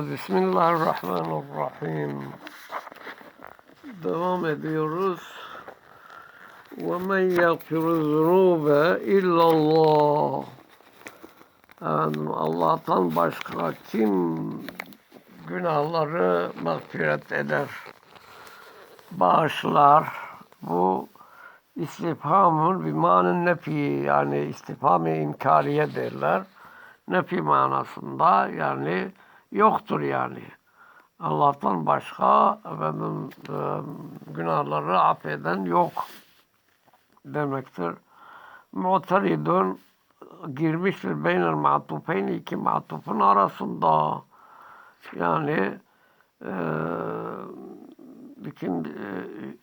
Evet, Bismillahirrahmanirrahim. Devam ediyoruz. وَمَنْ يَغْفِرُ الذُّنُوبَ اِلَّا اللّٰهِ Efendim, Allah'tan başka kim günahları mağfiret eder, bağışlar? Bu istifhamın bir manen nefi yani istifham-ı inkariye derler. Nefi manasında yani yoktur yani. Allah'tan başka efendim e, günahları affeden yok demektir. Mu'teridun girmiştir beynel ma'tufeyn iki ma'tufun arasında. Yani e, iki,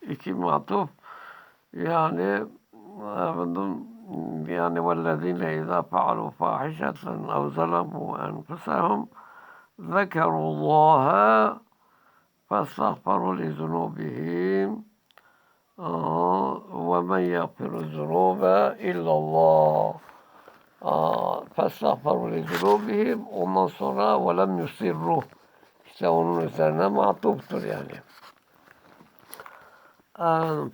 iki matuf yani efendim yani vellezine izâ fealû fâhişeten ev zalemû enfusehum ذكروا الله فاستغفروا لذنوبهم آه ومن يغفر الذنوب إلا الله آه فاستغفروا لذنوبهم ondan sonra وَلَمْ يُسِرُّهُ işte onun üzerine matuptur yani.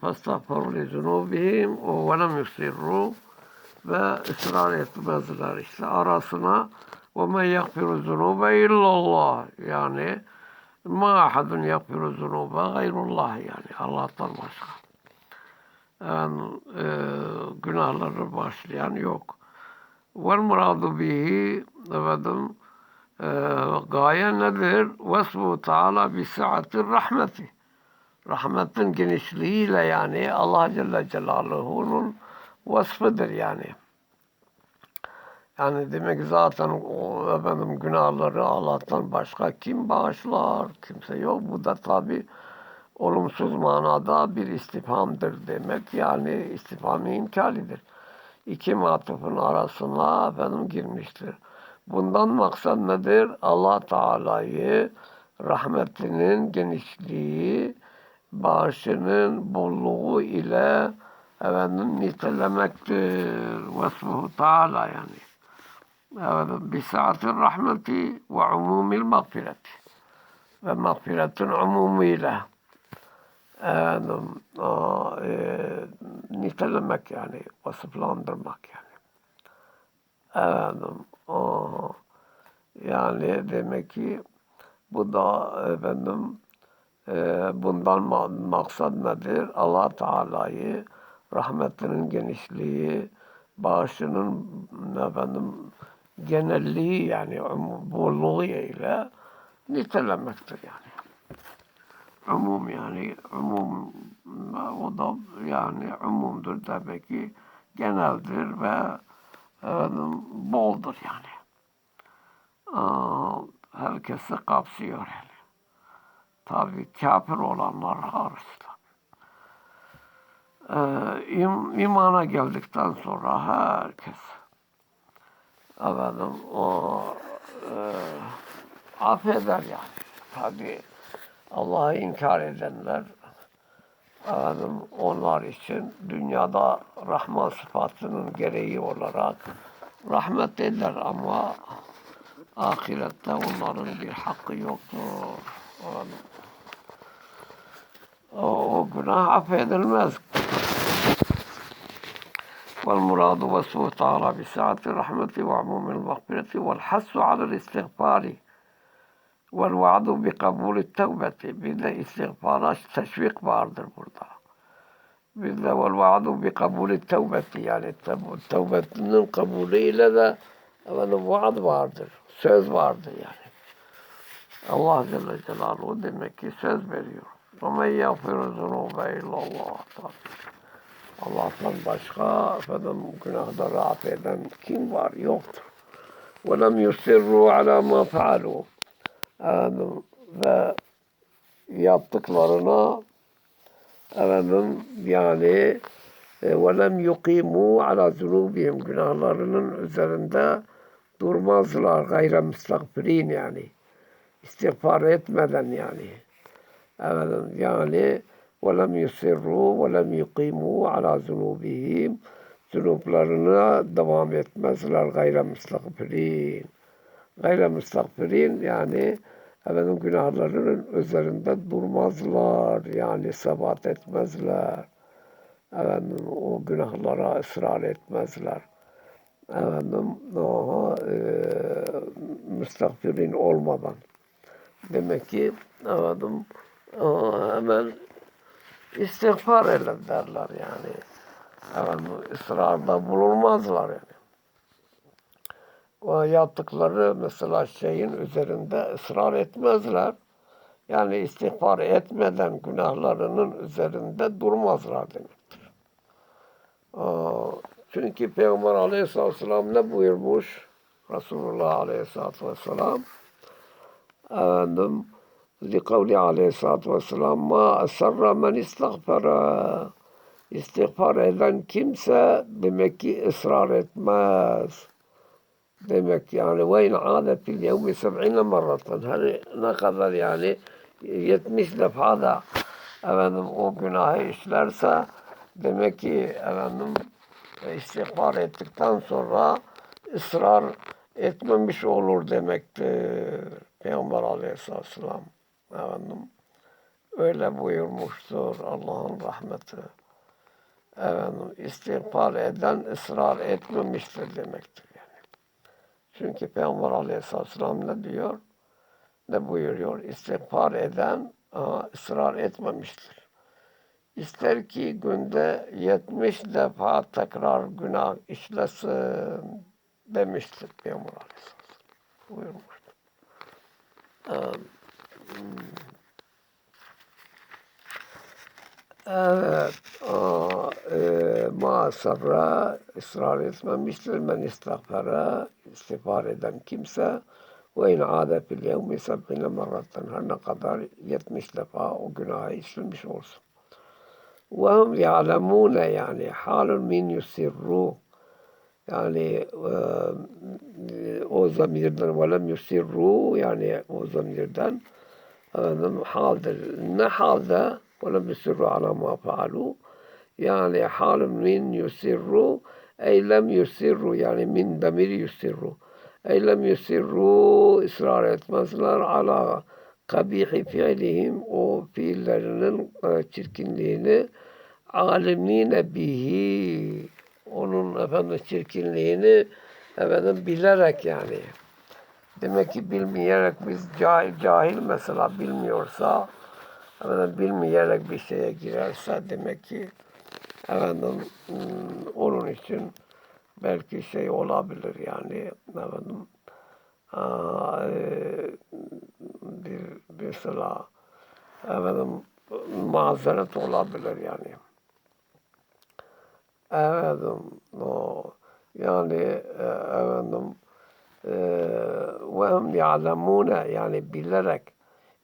فَاسْتَغْفَرُوا لِذُنُوبِهِمْ وَلَمْ يُسِرُّوا ve ısrar etmezler. İşte arasına ve men yakfiru zunube illallah. Yani ma ahadun yakfiru zunube gayrullah yani Allah'tan başka. Yani, e, günahları başlayan yok. Vel muradu bihi efendim e, gaye nedir? Vesbu Teala bi rahmeti. Rahmetin genişliğiyle yani Allah Celle Celaluhu'nun vasfıdır yani. Yani demek zaten o efendim günahları Allah'tan başka kim bağışlar? Kimse yok. Bu da tabi olumsuz manada bir istifhamdır demek. Yani istifham inkaridir. İki matufun arasına efendim girmiştir. Bundan maksat nedir? Allah Teala'yı rahmetinin genişliği, bağışının bolluğu ile efendim nitelemektir. Vesfuhu Teala yani. Rahmeti ve umumil mağfireti. Ve mağfiretin umumuyla efendim, o, e, nitelemek yani, vasıflandırmak yani. Efendim, o, yani demek ki bu da efendim e, bundan maksat nedir? Allah Teala'yı rahmetinin genişliği, bağışının efendim genelliği yani bolluğu ile nitelemektir yani. Umum yani umum o da yani umumdur demek ki geneldir ve efendim, boldur yani. Aa, herkesi kapsıyor yani. Tabi kafir olanlar hariç ee, im, imana geldikten sonra herkes efendim o e, affeder yani. Tabi Allah'ı inkar edenler efendim onlar için dünyada rahman sıfatının gereği olarak rahmet eder ama ahirette onların bir hakkı yoktur. Efendim, o, o günah affedilmez. والمراد وسوء تعالى بسعة الرحمة وعموم المغفرة والحس على الاستغفار والوعد بقبول التوبة. بين استغفار تشويق بارض المرضى. بين والوعد بقبول التوبة يعني التوبة من قبول إلى ذا وعد بارض سوز بارض يعني. الله جل جلاله دمك سوز بريور ومن يغفر الذنوب إلا الله. تعالى Allah'tan başka efendim günahları affeden kim var? Yoktur. وَلَمْ يُسِرُّوا عَلَى مَا فَعَلُوا efendim, ve yaptıklarına efendim yani وَلَمْ يُقِيمُوا عَلَى ذُنُوبِهِمْ günahlarının üzerinde durmazlar gayre müstakfirin yani istiğfar etmeden yani efendim yani وَلَمْ يُسِرُّوا وَلَمْ يُقِيمُوا عَلَى ذُنُوبِهِمْ Zunuplarına devam etmezler gayre müstakfirin. Gayre müstakfirin yani efendim günahlarının üzerinde durmazlar. Yani sebat etmezler. Efendim o günahlara ısrar etmezler. Efendim daha e, müstahfirin olmadan. Demek ki efendim aa, hemen istiğfar ederler yani. Efendim ısrarda bulunmazlar yani. O yaptıkları mesela şeyin üzerinde ısrar etmezler. Yani istiğfar etmeden günahlarının üzerinde durmazlar demektir. Çünkü Peygamber aleyhisselatü vesselam ne buyurmuş? Resulullah aleyhisselatü vesselam efendim likavli aleyhisselatü vesselam ma esarra men istagfara istiğfar eden kimse demek ki ısrar etmez. Demek yani ve in âde fil yevmi seb'ine marratan. Hani ne kadar yani 70 defa da efendim o günahı işlerse demek ki efendim istiğfar ettikten sonra ısrar etmemiş olur demektir. Peygamber aleyhisselatü vesselam efendim öyle buyurmuştur Allah'ın rahmeti. Efendim istiğfar eden ısrar etmemiştir demektir yani. Çünkü Peygamber aleyhisselatü vesselam ne diyor? Ne buyuruyor? İstiğfar eden aha, ısrar etmemiştir. İster ki günde 70 defa tekrar günah işlesin demiştir Peygamber aleyhisselatü vesselam. Buyurmuştur. Ee, Evet, aa, e, ma sabra ısrar etmemiştir. Men istagfara istiğfar eden kimse ve in âde fil yevmi seb'ine merraten her ne kadar 70 defa o günahı işlemiş olsun. Ve hum ya'lemûne yani halun min yusirru yani e, o zamirden ve lem yusirru yani o zamirden efendim haldir. Ne halde ولم يصروا على ما فعلوا يعني حال من يسروا أي لم يسروا يعني من ضمير يسروا أي لم يسروا ısrar etmezler ala kabihi fiilihim o fiillerinin e, çirkinliğini alimine bihi onun efendim çirkinliğini efendim bilerek yani demek ki bilmeyerek biz cahil cahil mesela bilmiyorsa efendim, bilmeyerek bir şeye girerse demek ki efendim hmm, onun için belki şey olabilir yani efendim aa, e, bir mesela efendim mazeret olabilir yani. Efendim o yani e, efendim e, ve hum ya'lemune yani bilerek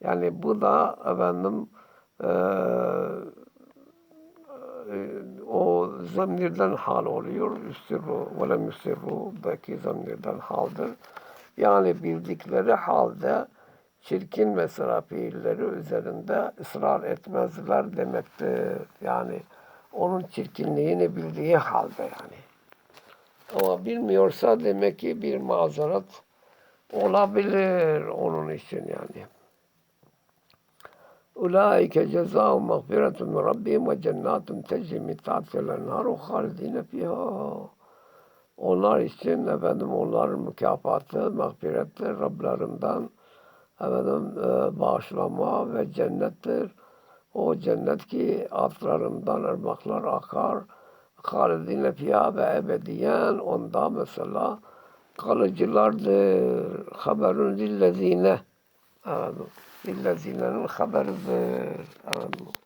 yani bu da efendim e, o zamirden hal oluyor. Üstürru ve lem üstürru belki zamirden haldır. Yani bildikleri halde çirkin mesela fiilleri üzerinde ısrar etmezler demektir. Yani onun çirkinliğini bildiği halde yani. Ama bilmiyorsa demek ki bir mazeret olabilir onun için yani. Ulaike cezaum mağfiretun min rabbihim ve cennatun tecri min tahtiha el-enharu halidine fiha. Onlar için efendim onların mükafatı mağfirettir Rablerinden efendim e, ve cennettir. O cennet ki altlarından ırmaklar akar. Halidine fiha ve ebediyen onda mesela kalıcılardır. Haberun lillezine. Efendim. Haberidir. Efendim.